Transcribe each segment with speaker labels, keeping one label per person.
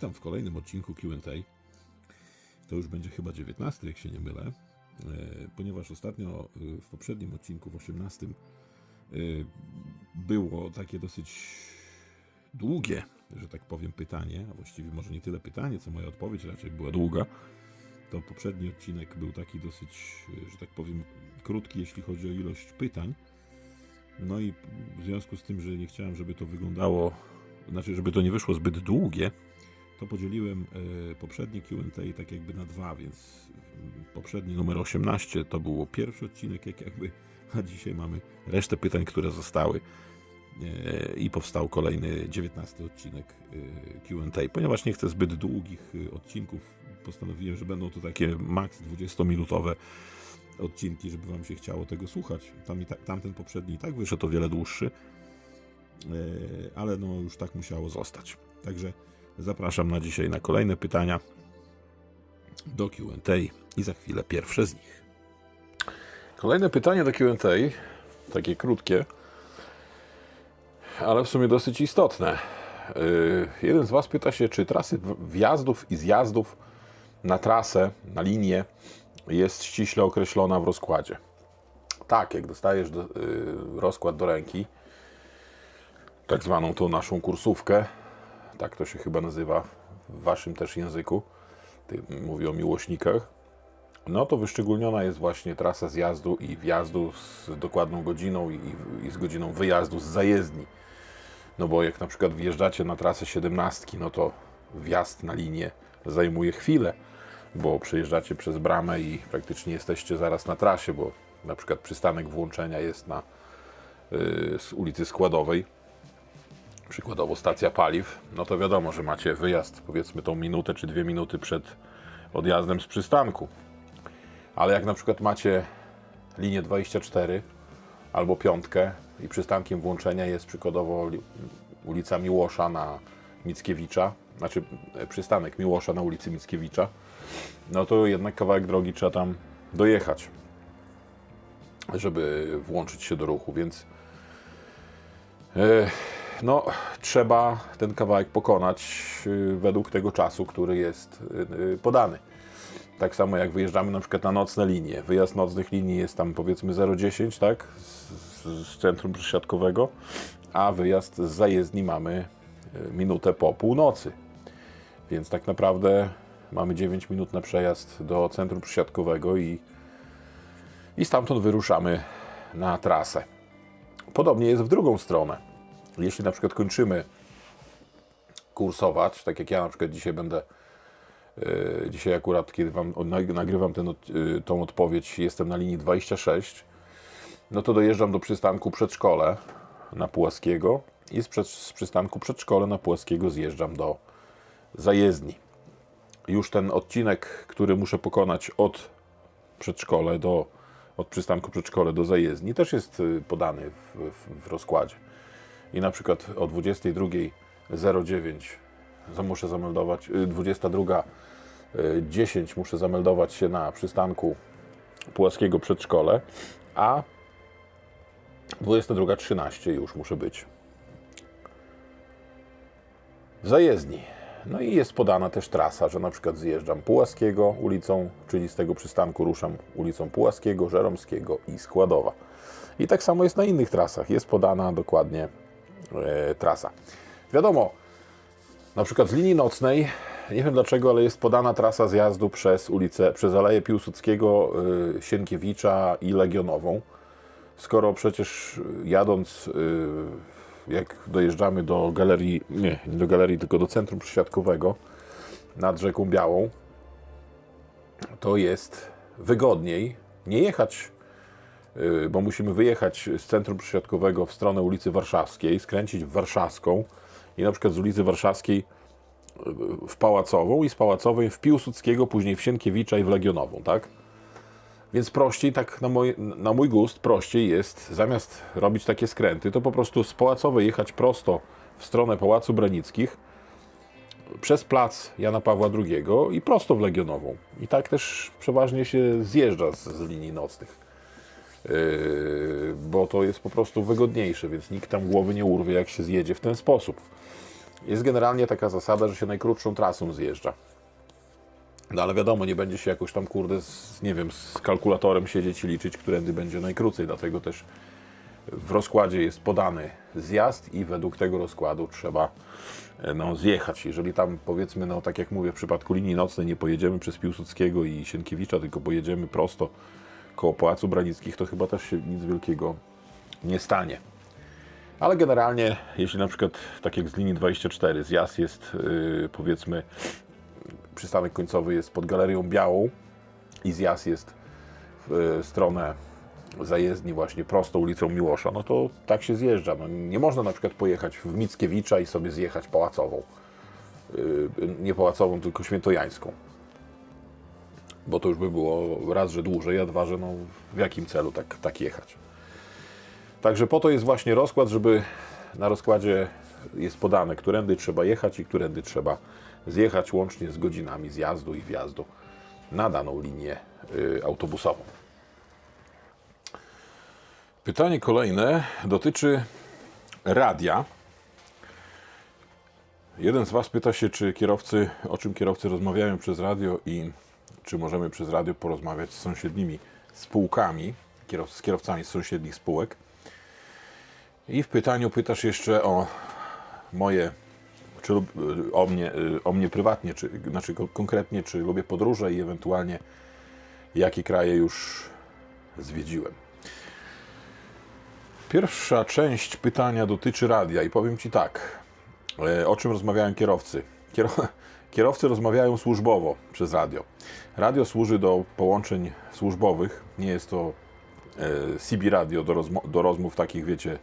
Speaker 1: Witam w kolejnym odcinku QA. To już będzie chyba 19, jak się nie mylę, e, ponieważ ostatnio e, w poprzednim odcinku, w 18, e, było takie dosyć długie, że tak powiem, pytanie, a właściwie może nie tyle pytanie, co moja odpowiedź raczej była długa. To poprzedni odcinek był taki dosyć, że tak powiem, krótki, jeśli chodzi o ilość pytań. No i w związku z tym, że nie chciałem, żeby to wyglądało, znaczy, żeby to nie wyszło zbyt długie, to podzieliłem e, poprzednie QA tak jakby na dwa, więc poprzedni numer 18 to było pierwszy odcinek, jak jakby, a dzisiaj mamy resztę pytań, które zostały e, i powstał kolejny 19 odcinek e, QA. Ponieważ nie chcę zbyt długich odcinków, postanowiłem, że będą to takie maks 20-minutowe odcinki, żeby Wam się chciało tego słuchać. Tam i ta, tamten poprzedni i tak wyszedł o wiele dłuższy, ale no już tak musiało zostać. Także zapraszam na dzisiaj na kolejne pytania do Q&A i za chwilę pierwsze z nich. Kolejne pytanie do Q&A, takie krótkie, ale w sumie dosyć istotne. Yy, Jeden z Was pyta się, czy trasy wjazdów i zjazdów na trasę, na linię jest ściśle określona w rozkładzie. Tak, jak dostajesz do, y, rozkład do ręki, tak zwaną tą naszą kursówkę, tak to się chyba nazywa w Waszym też języku, mówię o miłośnikach, no to wyszczególniona jest właśnie trasa zjazdu i wjazdu z dokładną godziną i, i z godziną wyjazdu z zajezdni. No bo jak na przykład wjeżdżacie na trasę 17, no to wjazd na linię zajmuje chwilę, bo przejeżdżacie przez bramę i praktycznie jesteście zaraz na trasie, bo na przykład przystanek włączenia jest na y, z ulicy Składowej, przykładowo stacja paliw, no to wiadomo, że macie wyjazd powiedzmy tą minutę czy dwie minuty przed odjazdem z przystanku. Ale jak na przykład macie linię 24 albo piątkę i przystankiem włączenia jest przykładowo li- ulica Miłosza na Mickiewicza, znaczy e, przystanek Miłosza na ulicy Mickiewicza, no to jednak kawałek drogi trzeba tam dojechać, żeby włączyć się do ruchu, więc e, no, trzeba ten kawałek pokonać y, według tego czasu, który jest y, y, podany. Tak samo jak wyjeżdżamy na przykład na nocne linie. Wyjazd nocnych linii jest tam powiedzmy 0,10, tak? Z, z centrum przesiadkowego, a wyjazd z zajezdni mamy minutę po północy. Więc tak naprawdę mamy 9 minut na przejazd do centrum przesiadkowego i, i stamtąd wyruszamy na trasę. Podobnie jest w drugą stronę. Jeśli na przykład kończymy kursować, tak jak ja na przykład dzisiaj będę, e, dzisiaj akurat kiedy wam nagrywam od- e, tą odpowiedź, jestem na linii 26, no to dojeżdżam do przystanku przedszkole na Pułaskiego i z, przed, z przystanku przedszkole na Pułaskiego zjeżdżam do zajezdni. Już ten odcinek, który muszę pokonać od przedszkole do, od przystanku przedszkole do zajezdni też jest y, podany w, w, w rozkładzie. I na przykład o 22.09 za- muszę zameldować, y, 22.10 muszę zameldować się na przystanku Pułaskiego przedszkole, a 22.13 już muszę być w zajezdni. No i jest podana też trasa, że na przykład zjeżdżam Pułaskiego ulicą, czyli z tego przystanku ruszam ulicą Pułaskiego, Żeromskiego i Składowa. I tak samo jest na innych trasach. Jest podana dokładnie trasa. Wiadomo, na przykład z linii nocnej, nie wiem dlaczego, ale jest podana trasa zjazdu przez ulicę, przez Aleję Piłsudskiego, y, Sienkiewicza i Legionową. Skoro przecież y, jadąc, jak dojeżdżamy do galerii, nie, nie do galerii, tylko do centrum przesiadkowego nad rzeką Białą, to jest wygodniej nie jechać bo musimy wyjechać z centrum przesiadkowego w stronę ulicy Warszawskiej, skręcić w Warszawską i na przykład z ulicy Warszawskiej y, w Pałacową i z Pałacowej w Piłsudskiego, później w Sienkiewicza i w Legionową, tak? Więc prościej, tak na mój, na mój gust, prościej jest, zamiast robić takie skręty, to po prostu z Pałacowej jechać prosto w stronę Pałacu Branickich, przez plac Jana Pawła II i prosto w Legionową. I tak też przeważnie się zjeżdża z, z linii nocnych. Yy, bo to jest po prostu wygodniejsze, więc nikt tam głowy nie urwie, jak się zjedzie w ten sposób. jest generalnie taka zasada, że się najkrótszą trasą zjeżdża. No ale wiadomo, nie będzie się jakoś tam, kurde, z, nie wiem, z kalkulatorem siedzieć i liczyć, którędy będzie najkrócej, dlatego też w rozkładzie jest podany zjazd i według tego rozkładu trzeba e, no, zjechać. Jeżeli tam powiedzmy, no tak jak mówię, w przypadku linii nocnej nie pojedziemy przez Piłsudskiego i Sienkiewicza, tylko pojedziemy prosto koło Pałacu Branickich, to chyba też się nic wielkiego nie stanie. Ale generalnie, jeśli na przykład tak jak z linii 24, zjazd jest yy, powiedzmy, przystanek końcowy jest pod Galerią Białą i zjazd jest w y, stronę zajezdni właśnie prosto ulicą Miłosza, no to tak się zjeżdża. No, nie można na przykład pojechać w Mickiewicza i sobie zjechać Pałacową. Yy, nie Pałacową, tylko Świętojańską. Bo to już by było raz, że dłużej, a dwa, że no w jakim celu tak, tak jechać. Także po to jest właśnie rozkład, żeby na rozkładzie jest podane, którędy trzeba jechać i którędy trzeba zjechać, łącznie z godzinami zjazdu i wjazdu na daną linię y, autobusową. Pytanie kolejne dotyczy radia. Jeden z Was pyta się, czy kierowcy, o czym kierowcy rozmawiają przez radio i czy możemy przez radio porozmawiać z sąsiednimi spółkami, kierow, z kierowcami z sąsiednich spółek. I w pytaniu pytasz jeszcze o moje, czy o mnie, o mnie prywatnie, czy, znaczy ko- konkretnie, czy lubię podróże i ewentualnie jakie kraje już zwiedziłem. Pierwsza część pytania dotyczy radia i powiem Ci tak, e, o czym rozmawiają kierowcy. Kiero- Kierowcy rozmawiają służbowo przez radio. Radio służy do połączeń służbowych, nie jest to e, CB radio do, do rozmów takich, wiecie,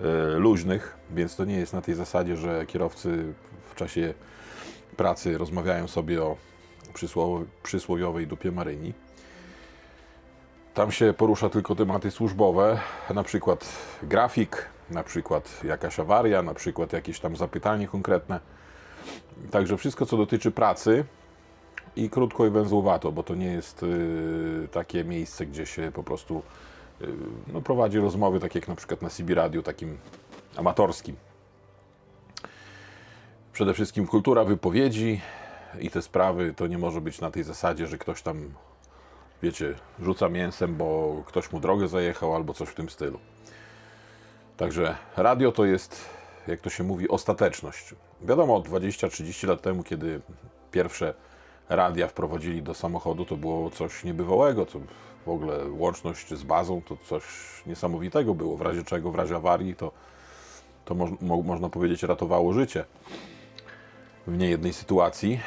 Speaker 1: e, luźnych, więc to nie jest na tej zasadzie, że kierowcy w czasie pracy rozmawiają sobie o przysłowiowej dupie Maryni. Tam się porusza tylko tematy służbowe, na przykład grafik, na przykład jakaś awaria, na przykład jakieś tam zapytanie konkretne. Także wszystko, co dotyczy pracy i krótko i węzłowato, bo to nie jest y, takie miejsce, gdzie się po prostu y, no, prowadzi rozmowy, tak jak na przykład na CB Radio, takim amatorskim. Przede wszystkim kultura wypowiedzi i te sprawy to nie może być na tej zasadzie, że ktoś tam wiecie, rzuca mięsem, bo ktoś mu drogę zajechał albo coś w tym stylu. Także radio to jest, jak to się mówi, ostateczność. Wiadomo, 20-30 lat temu, kiedy pierwsze radia wprowadzili do samochodu, to było coś niebywałego. To w ogóle łączność z bazą to coś niesamowitego było. W razie czego, w razie awarii, to, to moż, mo, można powiedzieć ratowało życie w niejednej sytuacji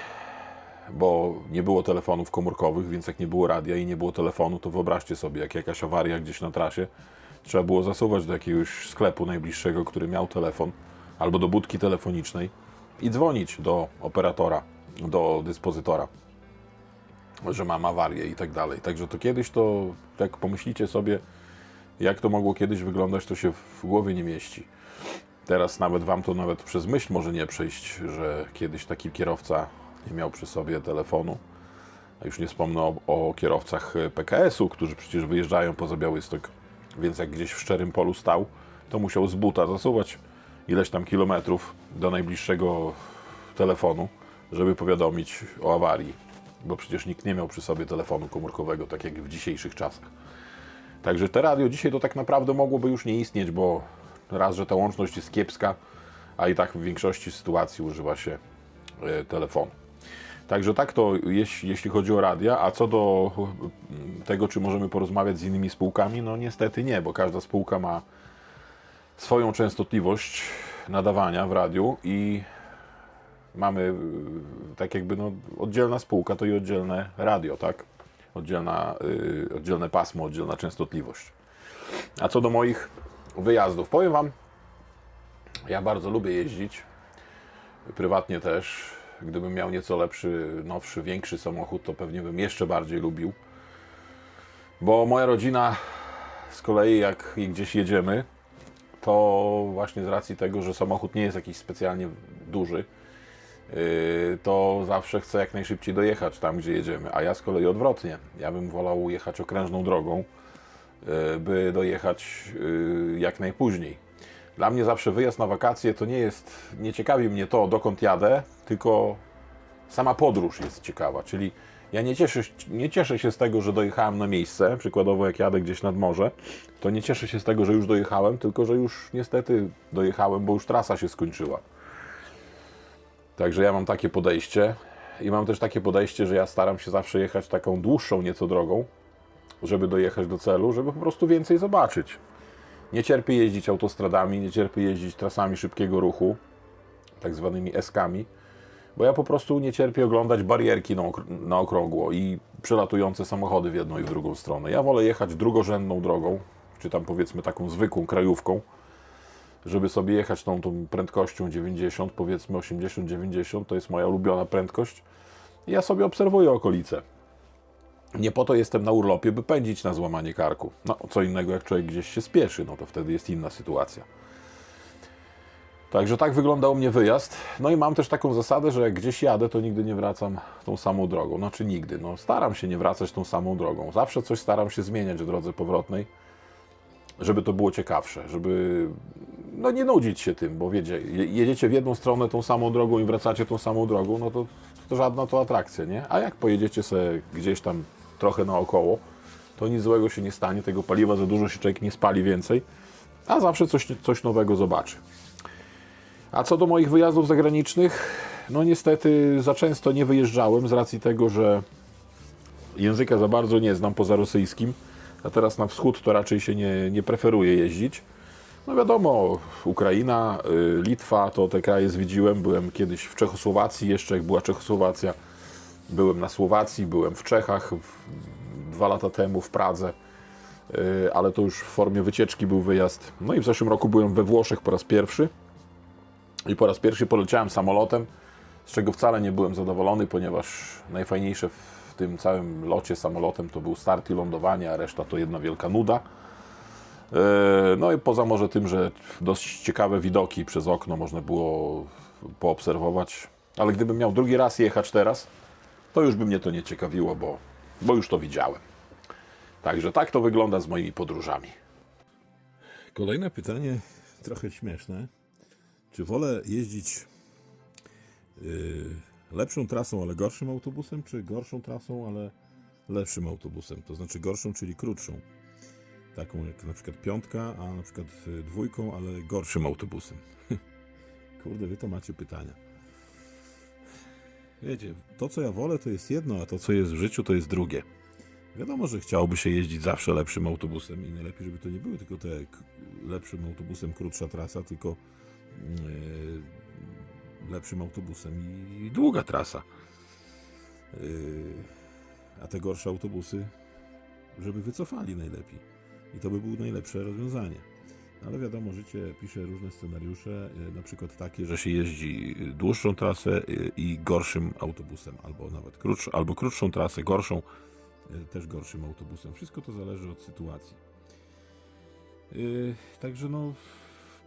Speaker 1: bo nie było telefonów komórkowych, więc jak nie było radia i nie było telefonu, to wyobraźcie sobie, jak jakaś awaria gdzieś na trasie, trzeba było zasuwać do jakiegoś sklepu najbliższego, który miał telefon, albo do budki telefonicznej i dzwonić do operatora, do dyspozytora, że mam awarię i tak dalej. Także to kiedyś to, jak pomyślicie sobie, jak to mogło kiedyś wyglądać, to się w głowie nie mieści. Teraz nawet Wam to nawet przez myśl może nie przejść, że kiedyś taki kierowca nie miał przy sobie telefonu. A już nie wspomnę o, o kierowcach PKS-u, którzy przecież wyjeżdżają poza Białystok. Więc jak gdzieś w szczerym polu stał, to musiał z buta zasuwać ileś tam kilometrów do najbliższego telefonu, żeby powiadomić o awarii. Bo przecież nikt nie miał przy sobie telefonu komórkowego, tak jak w dzisiejszych czasach. Także te radio dzisiaj to tak naprawdę mogłoby już nie istnieć, bo raz, że ta łączność jest kiepska, a i tak w większości sytuacji używa się e, telefonu. Także tak to jeśli, jeśli chodzi o radia, a co do mm, tego, czy możemy porozmawiać z innymi spółkami, no niestety nie, bo każda spółka ma swoją częstotliwość nadawania w radiu i mamy y, tak jakby no, oddzielna spółka to i oddzielne radio, tak? Oddzielna, y, oddzielne pasmo, oddzielna częstotliwość. A co do moich wyjazdów, powiem Wam, ja bardzo lubię jeździć, prywatnie też. Gdybym miał nieco lepszy, nowszy, większy samochód, to pewnie bym jeszcze bardziej lubił. Bo moja rodzina z kolei, jak gdzieś jedziemy, to właśnie z racji tego, że samochód nie jest jakiś specjalnie duży, yy, to zawsze chcę jak najszybciej dojechać tam, gdzie jedziemy. A ja z kolei odwrotnie. Ja bym wolał jechać okrężną drogą, yy, by dojechać yy, jak najpóźniej. Dla mnie zawsze wyjazd na wakacje to nie jest, nie ciekawi mnie to, dokąd jadę, tylko sama podróż jest ciekawa. Czyli ja nie cieszę, nie cieszę się z tego, że dojechałem na miejsce. Przykładowo, jak jadę gdzieś nad morze, to nie cieszę się z tego, że już dojechałem, tylko że już niestety dojechałem, bo już trasa się skończyła. Także ja mam takie podejście i mam też takie podejście, że ja staram się zawsze jechać taką dłuższą nieco drogą, żeby dojechać do celu, żeby po prostu więcej zobaczyć. Nie cierpię jeździć autostradami, nie cierpię jeździć trasami szybkiego ruchu, tak zwanymi eskami, bo ja po prostu nie cierpię oglądać barierki na, okr- na okrągło i przelatujące samochody w jedną i w drugą stronę. Ja wolę jechać drugorzędną drogą, czy tam powiedzmy taką zwykłą krajówką, żeby sobie jechać tą, tą prędkością 90, powiedzmy 80-90, to jest moja ulubiona prędkość. I ja sobie obserwuję okolice. Nie po to jestem na urlopie, by pędzić na złamanie karku. No, co innego, jak człowiek gdzieś się spieszy, no to wtedy jest inna sytuacja. Także tak wygląda u mnie wyjazd. No i mam też taką zasadę, że jak gdzieś jadę, to nigdy nie wracam tą samą drogą. Znaczy nigdy. No, staram się nie wracać tą samą drogą. Zawsze coś staram się zmieniać w drodze powrotnej, żeby to było ciekawsze, żeby no, nie nudzić się tym, bo wiecie, je- jedziecie w jedną stronę tą samą drogą i wracacie tą samą drogą, no to, to żadna to atrakcja, nie? A jak pojedziecie sobie gdzieś tam trochę naokoło, to nic złego się nie stanie, tego paliwa za dużo się człowiek nie spali więcej, a zawsze coś, coś nowego zobaczy. A co do moich wyjazdów zagranicznych, no niestety za często nie wyjeżdżałem z racji tego, że języka za bardzo nie znam poza rosyjskim, a teraz na wschód to raczej się nie, nie preferuje jeździć. No wiadomo, Ukraina, y, Litwa to te kraje zwiedziłem. Byłem kiedyś w Czechosłowacji, jeszcze jak była Czechosłowacja. Byłem na Słowacji, byłem w Czechach w, dwa lata temu w Pradze, y, ale to już w formie wycieczki był wyjazd. No i w zeszłym roku byłem we Włoszech po raz pierwszy. I po raz pierwszy poleciałem samolotem, z czego wcale nie byłem zadowolony, ponieważ najfajniejsze w tym całym locie samolotem to był start i lądowanie, a reszta to jedna wielka nuda. E, No i poza może tym, że dość ciekawe widoki przez okno można było poobserwować, ale gdybym miał drugi raz jechać teraz, to już by mnie to nie ciekawiło, bo, bo już to widziałem. Także tak to wygląda z moimi podróżami. Kolejne pytanie, trochę śmieszne. Czy wolę jeździć yy, lepszą trasą, ale gorszym autobusem, czy gorszą trasą, ale lepszym autobusem? To znaczy gorszą, czyli krótszą. Taką jak na przykład piątka, a na przykład y, dwójką, ale gorszym autobusem. Kurde, wy to macie pytania. Wiecie, to co ja wolę to jest jedno, a to co jest w życiu to jest drugie. Wiadomo, że chciałoby się jeździć zawsze lepszym autobusem i najlepiej, żeby to nie były tylko te lepszym autobusem krótsza trasa, tylko yy, lepszym autobusem i, i długa trasa. Yy, a te gorsze autobusy, żeby wycofali najlepiej. I to by było najlepsze rozwiązanie. Ale wiadomo, życie pisze różne scenariusze, yy, na przykład takie, że się jeździ dłuższą trasę yy, i gorszym autobusem, albo nawet krótszą, albo krótszą trasę, gorszą, yy, też gorszym autobusem. Wszystko to zależy od sytuacji. Także no,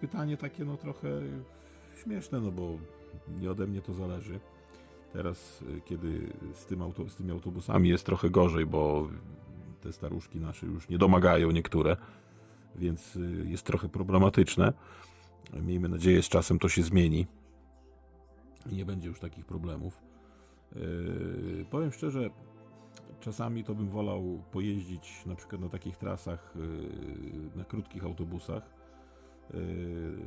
Speaker 1: pytanie takie no trochę śmieszne, no bo nie ode mnie to zależy. Teraz, kiedy z, tym auto, z tymi autobusami jest trochę gorzej, bo te staruszki nasze już nie domagają niektóre, więc y, jest trochę problematyczne. Miejmy nadzieję, z czasem to się zmieni i nie będzie już takich problemów. Yy, powiem szczerze, czasami to bym wolał pojeździć na przykład na takich trasach, yy, na krótkich autobusach, Yy,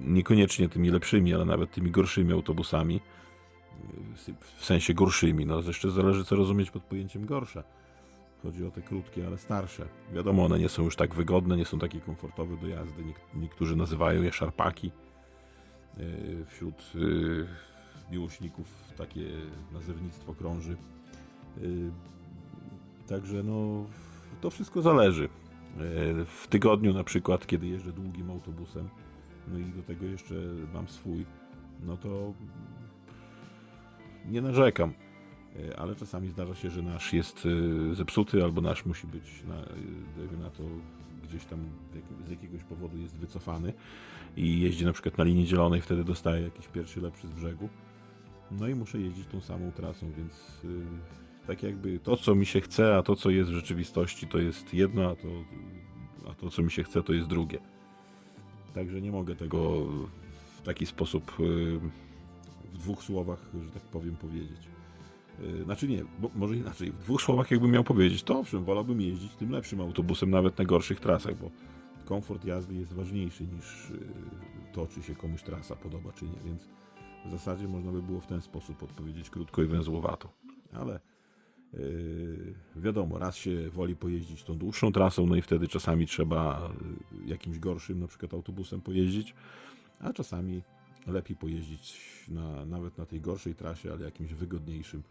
Speaker 1: niekoniecznie tymi lepszymi, ale nawet tymi gorszymi autobusami. Yy, W sensie gorszymi. No, jeszcze zależy, co rozumieć pod pojęciem gorsze. Chodzi o te krótkie, ale starsze. Wiadomo, one nie są już tak wygodne, nie są takie komfortowe do jazdy. Niek- Niektórzy nazywają je szarpaki. Yy, Wśród yy, miłośników takie nazewnictwo krąży. Yy, Także no, to wszystko zależy. E, W tygodniu na przykład, kiedy jeżdżę długim autobusem, no i do tego jeszcze mam swój, no to nie narzekam. E, Ale czasami zdarza się, że nasz jest e, zepsuty, albo nasz musi być na, e, dajmy na to gdzieś tam z jak- z jakiegoś powodu jest wycofany i jeździ na przykład na linii zielonej, wtedy dostaje jakiś pierwszy lepszy z brzegu. No i muszę jeździć tą samą trasą, więc tak jakby to, co mi się chce, a to, co jest w rzeczywistości, to jest jedno, a to a to, co mi się chce, to jest drugie. Także nie mogę tego w taki sposób w dwóch słowach, że tak powiem, powiedzieć. Y, Znaczy nie, bo może inaczej. W dwóch słowach jakbym miał powiedzieć, to owszem, wolałbym jeździć tym lepszym autobusem, nawet na gorszych trasach, bo komfort jazdy jest ważniejszy niż y, to, czy się komuś trasa podoba, czy nie. Więc w zasadzie można by było w ten sposób odpowiedzieć krótko i węzłowato. Ale yy, wiadomo, raz się woli pojeździć tą dłuższą trasą, no i wtedy czasami trzeba jakimś gorszym, na przykład autobusem pojeździć, a czasami lepiej pojeździć na, nawet na tej gorszej trasie, ale jakimś wygodniejszym,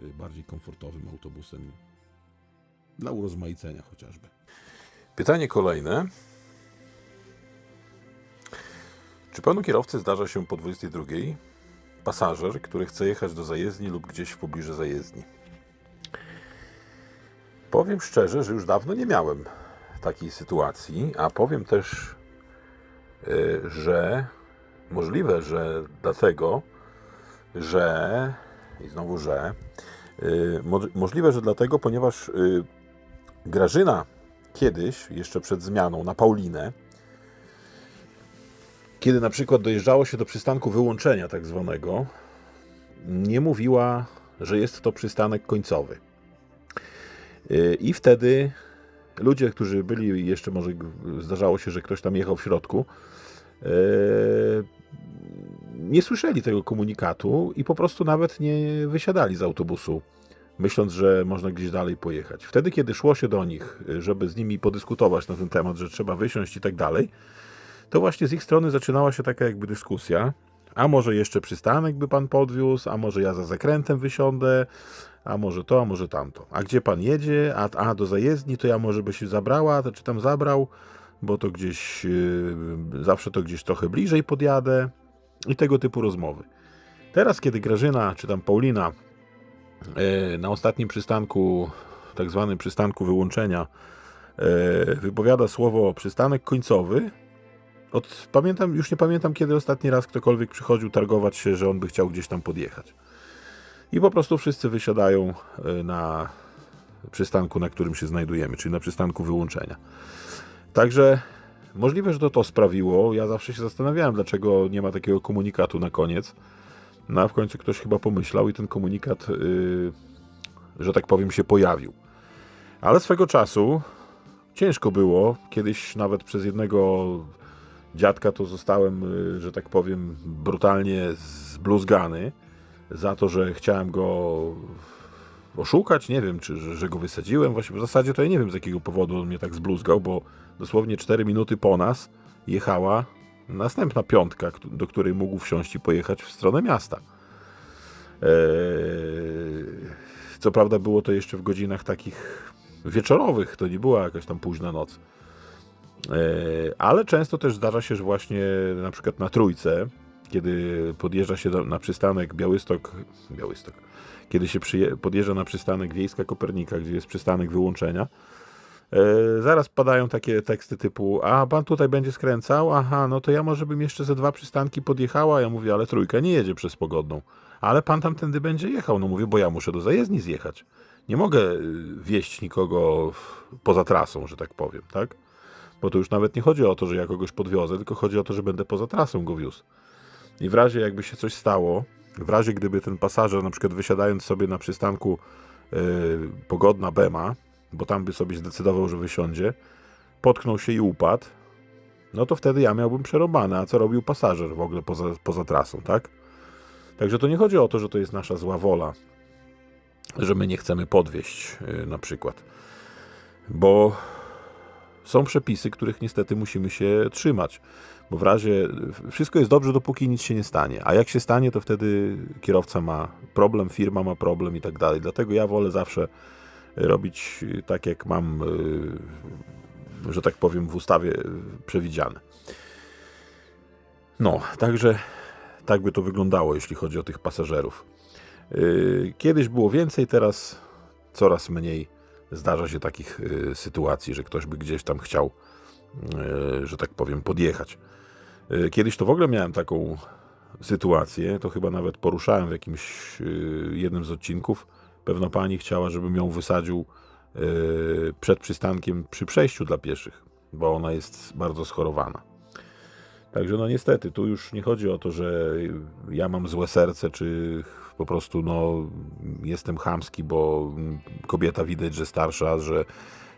Speaker 1: bardziej komfortowym autobusem dla urozmaicenia chociażby. Pytanie kolejne. Czy panu kierowcy zdarza się po 22 pasażer, który chce jechać do zajezdni lub gdzieś w pobliżu zajezdni? Powiem szczerze, że już dawno nie miałem takiej sytuacji, a powiem też, y, że możliwe, że dlatego, że i znowu, że y, mo- możliwe, że dlatego, ponieważ y, Grażyna kiedyś, jeszcze przed zmianą na Paulinę, kiedy na przykład dojeżdżało się do przystanku wyłączenia tak zwanego, nie mówiła, że jest to przystanek końcowy. Yy, I wtedy ludzie, którzy byli, jeszcze może zdarzało się, że ktoś tam jechał w środku, nie słyszeli tego komunikatu i po prostu nawet nie wysiadali z autobusu, myśląc, że można gdzieś dalej pojechać. Wtedy, kiedy szło się do nich, żeby z nimi podyskutować na ten temat, że trzeba wysiąść i tak dalej, to właśnie z ich strony zaczynała się taka jakby dyskusja. A może jeszcze przystanek by pan podwiózł, a może ja za zakrętem wysiądę, a może to, a może tamto. A gdzie pan jedzie? A, a do zajezdni to ja może by się zabrała, to czy tam zabrał, bo to gdzieś, yy, zawsze to gdzieś trochę bliżej podjadę i tego typu rozmowy. Teraz, kiedy Grażyna, czy tam Paulina yy, na ostatnim przystanku, tak zwanym przystanku wyłączenia, yy, wypowiada słowo przystanek końcowy, od, pamiętam, już nie pamiętam, kiedy ostatni raz ktokolwiek przychodził targować się, że on by chciał gdzieś tam podjechać. I po prostu wszyscy wysiadają y, na przystanku, na którym się znajdujemy, czyli na przystanku wyłączenia. Także możliwe, że to to sprawiło. Ja zawsze się zastanawiałem, dlaczego nie ma takiego komunikatu na koniec. No a w końcu ktoś chyba pomyślał i ten komunikat, y, że tak powiem, się pojawił. Ale swego czasu ciężko było. Kiedyś nawet przez jednego dziadka to zostałem, y, że tak powiem, brutalnie zbluzgany za to, że chciałem go oszukać, nie wiem, czy że, że go wysadziłem. Właśnie w zasadzie to ja nie wiem z jakiego powodu on mnie tak zbluzgał, bo dosłownie 4 minuty po nas jechała następna piątka, do której mógł wsiąść i pojechać w stronę miasta. Eee, co prawda było to jeszcze w godzinach takich wieczorowych, to nie była jakaś tam późna noc. E, Ale często też zdarza się, że właśnie na przykład na trójce, kiedy podjeżdża się do, na przystanek Białystok, Białystok, kiedy się podjeżdża na przystanek Wiejska Kopernika, gdzie jest przystanek wyłączenia, zaraz padają takie teksty typu, a pan tutaj będzie skręcał, aha, no to ja może bym jeszcze ze dwa przystanki podjechała, ja mówię, ale trójka nie jedzie przez Pogodną, ale pan tamtędy będzie jechał, no mówię, bo ja muszę do zajezdni zjechać. Nie mogę y, wieść nikogo poza trasą, że tak powiem, tak? Bo to już nawet nie chodzi o to, że ja kogoś podwiozę, tylko chodzi o to, że będę poza trasą go wiózł. I w razie jakby się coś stało, w razie gdyby ten pasażer na przykład wysiadając sobie na przystanku yy, Pogodna Bema, bo tam by sobie zdecydował, że wysiądzie, potknął się i upadł, no to wtedy ja miałbym przerobane, a co robił pasażer w ogóle poza, poza trasą, tak? Także to nie chodzi o to, że to jest nasza zła wola, że my nie chcemy podwieźć yy, na przykład. Bo są przepisy, których niestety musimy się trzymać. Bo w razie wszystko jest dobrze, dopóki nic się nie stanie. A jak się stanie, to wtedy kierowca ma problem, firma ma problem i tak dalej. Dlatego ja wolę zawsze robić tak, jak mam, y, że tak powiem, w ustawie y, przewidziane. No, także tak by to wyglądało, jeśli chodzi o tych pasażerów. Y, Kiedyś było więcej, teraz coraz mniej zdarza się takich sytuacji, że ktoś by gdzieś tam chciał, że tak powiem, podjechać. Kiedyś to w ogóle miałem taką sytuację, to chyba nawet poruszałem w jakimś jednym z odcinków. Pewna pani chciała, żebym ją wysadził y, przed przystankiem przy przejściu dla pieszych. bo ona jest bardzo schorowana. Także no niestety, tu już nie chodzi o to, że ja mam złe serce, czy po prostu no, jestem chamski, bo kobieta widać, że starsza, że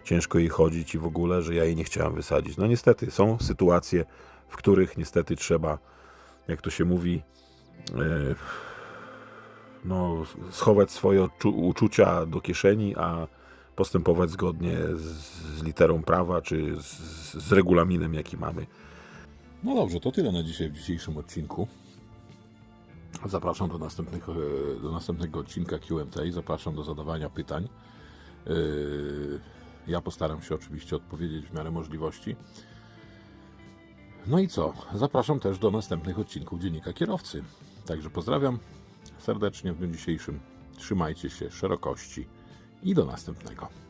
Speaker 1: ciężko jej chodzić i w ogóle, że ja jej nie chciałem wysadzić. No niestety, są sytuacje, w których niestety trzeba, jak to się mówi, e, no, schować swoje uczucia do kieszeni, a postępować zgodnie z, literą prawa, czy z, z regulaminem, jaki mamy. No dobrze, to tyle na dzisiaj w dzisiejszym odcinku. Zapraszam do, następnych, e, do następnego odcinka QA. Zapraszam do zadawania pytań. Yy, Ja postaram się oczywiście odpowiedzieć w miarę możliwości. No i co? Zapraszam też do następnych odcinków Dziennika Kierowcy. Także pozdrawiam serdecznie w dniu dzisiejszym. Trzymajcie się szerokości i do następnego.